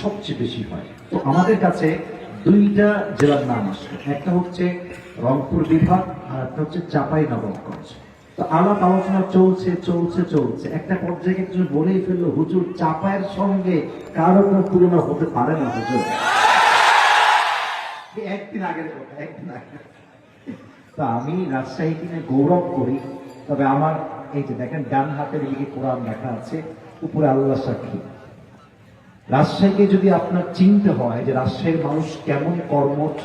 সবচেয়ে বেশি হয়। তো আমাদের কাছে দুইটা জেলার নাম আসবে একটা হচ্ছে রংপুর বিভাগ, আর একটা হচ্ছে চাপাই নবাবগঞ্জ তো আলাপ আলোচনা চলছে চলছে চলছে। একটা পর্যায়ে একজন বলেই ফেলল, হুজুর চাপায়ের সঙ্গে কারও কোনো তুলনা হতে পারে না, হুজুর। একদিন আগের কথা, একদিন আগে তো আমি রাজশাহী কিনে গৌরব করি, তবে আমার, এই যে দেখেন, ডান হাতের দিকে কোরআন লেখা আছে, উপরে আল্লাহ সাক্ষী। রাজশাহীকে যদি আপনার চিনতে হয় যে রাজশাহীর মানুষ কেমন কর্মঠ,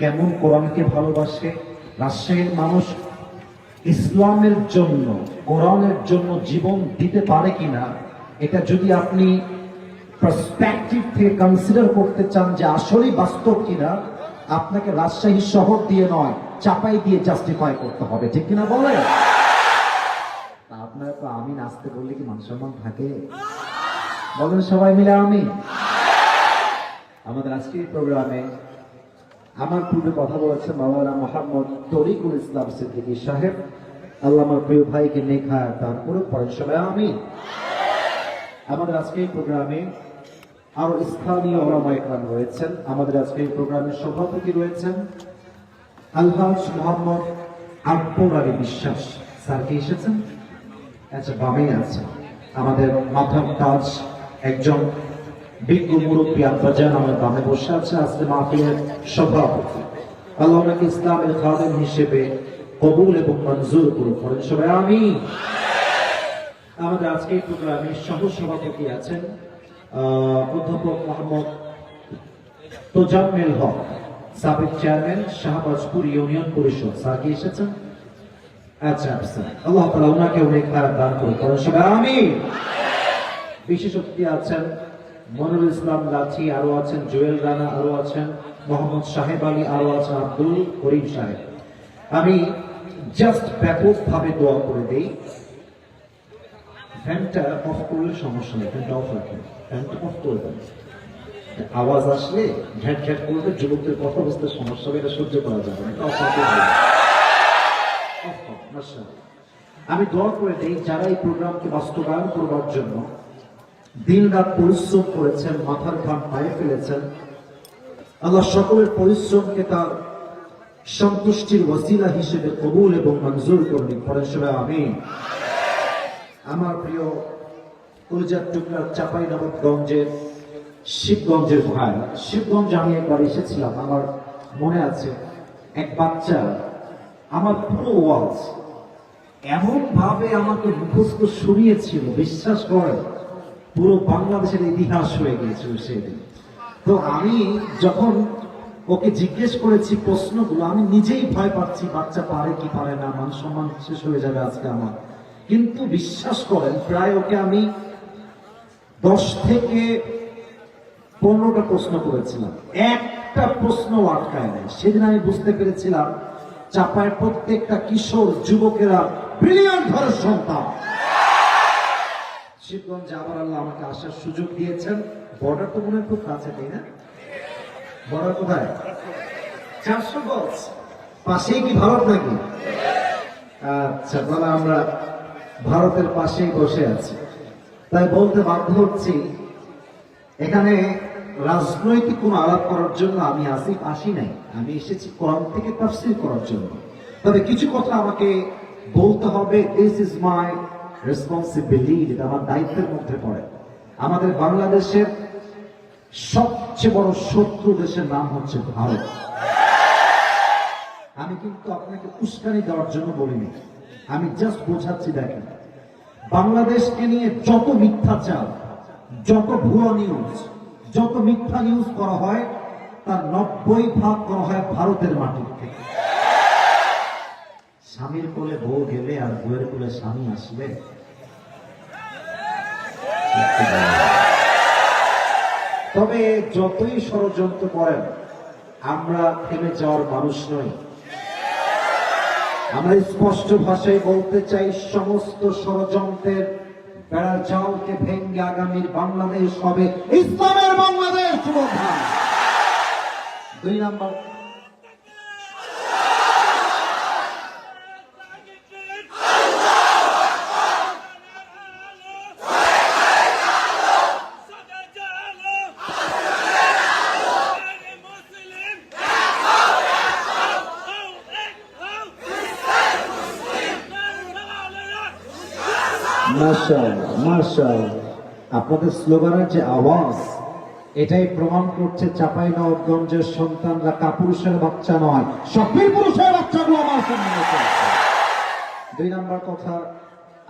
কেমন কোরআনকে ভালোবাসে, রাজশাহীর মানুষ ইসলামের জন্য, কোরআনের জন্য জীবন দিতে পারে কিনা, এটা যদি আপনি পার্সপেক্টিভ থেকে কনসিডার করতে চান যে আসলেই বাস্তব কিনা, আপনাকে রাজশাহী শহর দিয়ে নয়, চাপাই দিয়ে জাস্টিফাই করতে হবে। ঠিক কিনা বলে তা আপনারা তো আমি নাচতে বললে কি মান সম্মান থাকে? বলেন সবাই মিলে আমি। আমাদের আজকের প্রোগ্রামে আমার পূর্বে কথা বলেছেন মাওলানা মোহাম্মদ তরিকুল ইসলাম সিদ্দিকী সাহেব। আল্লাহ আমার প্রিয় ভাইকে নেখা দান করুক, পরের সবাই আমি। আমাদের আজকে এই প্রোগ্রামে আরও স্থানীয় ওলামা একরাম রয়েছেন। আমাদের আজকে এই প্রোগ্রামের সভাপতি রয়েছেন আলহাজ মোহাম্মদ আকবর আলী বিশ্বাস। স্যার কি এসেছেন? আচ্ছা বামেই আছে আমাদের মাথার তাজ একজন বিজ্ঞ মুরব্বী আব্বাজান আমার বামে বসে আছে, আজকে মাহফিলের সভাপতি। আল্লাহ ওনাকে ইসলামের খাদেম হিসেবে কবুল এবং মঞ্জুর করুন। করেন সবাই আমি আমাদের আজকে প্রোগ্রামে সহ সভাপতি আছেন অধ্যাপক মোহাম্মদ তোজাম্মেল হক, সাবেক চেয়ারম্যান শাহবাজপুর ইউনিয়ন পরিষদ। স্যার কি এসেছেন? আচ্ছা আচ্ছা। আল্লাহ তালা ওনাকে অনেক খারাপ দান করে করেন সবাই আমি বিশেষ অতিথি আছেন মনুরুল ইসলাম লাচি আরও আছেন, জুয়েল রানা আরও আছেন, মোহাম্মদ সাহেব আলী আরও আছেন, আব্দুল করিম সাহেব। আমি জাস্ট ব্যাপকভাবে দোয়া করে দেই। ফ্যানটা অফ করলে সমস্যা নেই, ফ্যানটা অফ রাখেন। ফ্যানটা অফ করে দেন। আওয়াজ আসলে ঘ্যাট ঘ্যাট করলে যুবকদের কথা বুঝতে সমস্যা হবে, এটা সহ্য করা যাবে। আমি দোয়া করে দিই, যারা এই প্রোগ্রামকে বাস্তবায়ন করবার জন্য দিন রাত পরিশ্রম করেছেন, মাথার ঘাম পায়ে ফেলেছেন। আল্লাহ সকলের পরিশ্রমকে তার সন্তুষ্টির ওসিলা হিসেবে কবুল এবং মঞ্জুর করবেন পরের সময় আমি আমার প্রিয় কলজার টুকরা চাপাই নবাবগঞ্জের শিবগঞ্জের ভাই, শিবগঞ্জ আমি একবার এসেছিলাম। আমার মনে আছে, এক বাচ্চা, আমার পুরো ওয়াজ এমন ভাবে আমাকে মুখস্থ শুনিয়েছিল, বিশ্বাস করেন পুরো বাংলাদেশের ইতিহাস হয়ে গিয়েছিল সেদিন। তো আমি যখন ওকে জিজ্ঞেস করেছি প্রশ্নগুলো, আমি নিজেই ভয় পাচ্ছি, বাচ্চা পারে কি পারে না, মান সম্মান শেষ হয়ে যাবে আজকে আমার। কিন্তু বিশ্বাস করেন, প্রায় ওকে আমি দশ থেকে পনেরোটা প্রশ্ন করেছিলাম। একটা প্রশ্ন আটকায় নাই। সেদিন আমি বুঝতে পেরেছিলাম চাপায় প্রত্যেকটা কিশোর, যুবকেরা ব্রিলিয়ান ঘরের সন্তান। শিবগঞ্জ আবার আল্লাহ আমাকে আসার সুযোগ দিয়েছেন। বর্ডার তো মনে খুব কাছে, তাই না? বর্ডার কোথায়? চারশো গজ পাশেই কি ভারত নাকি? আচ্ছা তাহলে আমরা ভারতের পাশেই বসে আছি। তাই বলতে বাধ্য হচ্ছি, এখানে রাজনৈতিক কোনো আলাপ করার জন্য আমি আসি আসি নাই। আমি এসেছি কোরআন থেকে তাফসির করার জন্য। তবে কিছু কথা আমাকে বলতে হবে। দিস ইজ মাই রেসপন্সিবিলিটি আমার দায়িত্বের মধ্যে পড়ে। আমাদের বাংলাদেশের সবচেয়ে বড় শত্রু দেশের নাম হচ্ছে ভারত। আমি কিন্তু আপনাকে উস্কানি দেওয়ার জন্য বলিনি। আমি জাস্ট বোঝাচ্ছি, দেখেন। বাংলাদেশকে নিয়ে যত মিথ্যা মিথ্যাচার, যত ভুয়া নিউজ যত মিথ্যা নিউজ করা হয়, তার নব্বই ভাগ করা হয় ভারতের মাটির থেকে। স্বামীর কোলে বউ গেলে আর বউয়ের কোলে স্বামী আসবে? তবে যতই ষড়যন্ত্র করেন, আমরা থেমে যাওয়ার মানুষ নই। আমরা স্পষ্ট ভাষায় বলতে চাই, সমস্ত ষড়যন্ত্রের বেড়া চালকে ভেঙ্গে আগামীর বাংলাদেশ হবে ইসলামের বাংলাদেশ দুই নম্বর মাশাআল্লাহ, মাশাআল্লাহ। আপনাদের স্লোগানের যে আওয়াজ এটাই প্রমাণ করছে চাপাই নবগঞ্জের সন্তানরা কাপুরুষের বাচ্চা নয় সফির পুরুষের বাচ্চাগুলো আমার সম্মানে দুই নম্বর কথা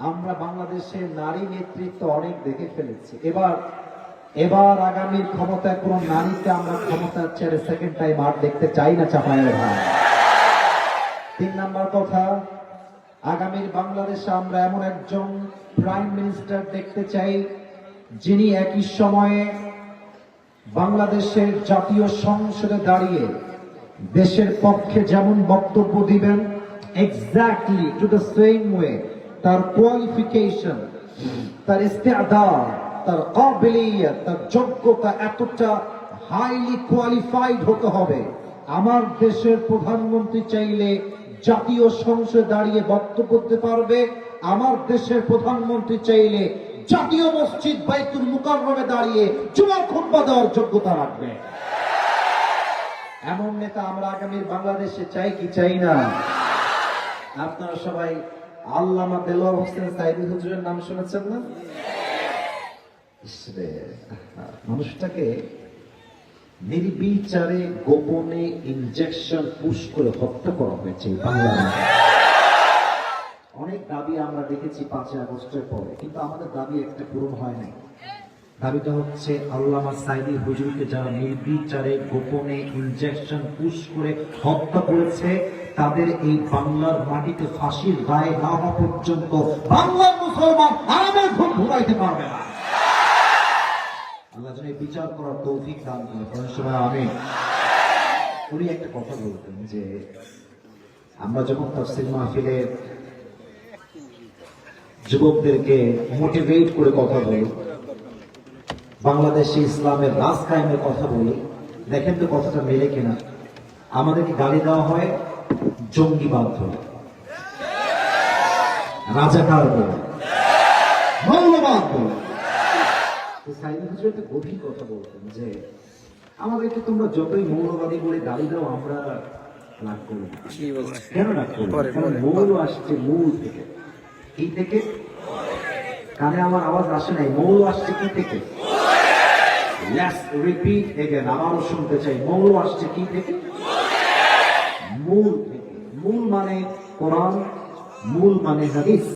আমরা বাংলাদেশে নারী নেতৃত্ব অনেক দেখে ফেলেছি। এবার এবার আগামীর ক্ষমতায় কোন নারীকে আমরা ক্ষমতার ছেড়ে সেকেন্ড টাইম আর দেখতে চাই না চাপাইয়ের ভাই। তিন নাম্বার কথা আগামীর বাংলাদেশে আমরা এমন একজন প্রাইম মিনিস্টার দেখতে চাই, যিনি একই সময়ে বাংলাদেশের জাতীয় সংসদে দাঁড়িয়ে দেশের পক্ষে যেমন বক্তব্য দিবেন exactly to the same way তার কোয়ালিফিকেশন তার ইস্তেদার তার কাবিলিয়ত, তার যোগ্যতা এতটা হাইলি কোয়ালিফাইড হতে হবে। আমার দেশের প্রধানমন্ত্রী চাইলে জাতীয় সংসদে দাঁড়িয়ে বক্তব্য করতে পারবে আমার দেশের প্রধানমন্ত্রী চাইলে জাতীয় মসজিদ বাইতুল মুকাররমে দাঁড়িয়ে জুমার খুতবা দেওয়ার যোগ্যতা রাখবে। এমন নেতা আমরা আগামীর বাংলাদেশে চাই কি চাই না? আপনারা সবাই আল্লামা দেলোয়ার হোসেন সাইদি হুজুরের নাম শুনেছেন না? মানুষটাকে নির্বিচারে গোপনে ইনজেকশন পুশ করে হত্যা করা হয়েছে মাটিতে। অনেক দাবি আমরা দেখেছি পাঁচই আগস্টের পরে, কিন্তু আমাদের দাবি একটা পূরণ হয় নাই। দাবিটা হচ্ছে আল্লামা সাইদি হুজুরকে যারা নির্বিচারে গোপনে ইনজেকশন পুশ করে হত্যা করেছে, তাদের এই বাংলার মাটিতে ফাঁসির রায় না হওয়া পর্যন্ত বাংলার মুসলমান আরামের ঘুম ঘুমাইতে পারবে না। আল্লাহ যেন বিচার করার তৌফিক দান করে। সময় আমি উনি একটা কথা বলতেন যে, আমরা যখন তাফসির মাহফিলে যুবকদেরকে মোটিভেট করে কথা বলি। বাংলাদেশে ইসলামের রাজ কায়েমের কথা বলি। দেখেন তো কথাটা মেলে কিনা। আমাদেরকে গালি দেওয়া হয় জঙ্গিবাদ বলে রাজাকার বলে। মৌলবাদ বলে। একটা গভীর কথা বলতেন যে আমাদেরকে তোমরা যতই মৌলবাদী বলে গালি দাও আমরা রাগ করি না। কেন রাগ করি না? কারণ মৌল আসছে মূল থেকে। কি থেকে কানে আমার আওয়াজ আসে নাই, মৌল আসছে কি থেকে? লেটস রিপিট এগেন আবারও শুনতে চাই, মৌল আসছে কি থেকে? মূল মূল মানে কোরআন, মূল মানে হাদিস।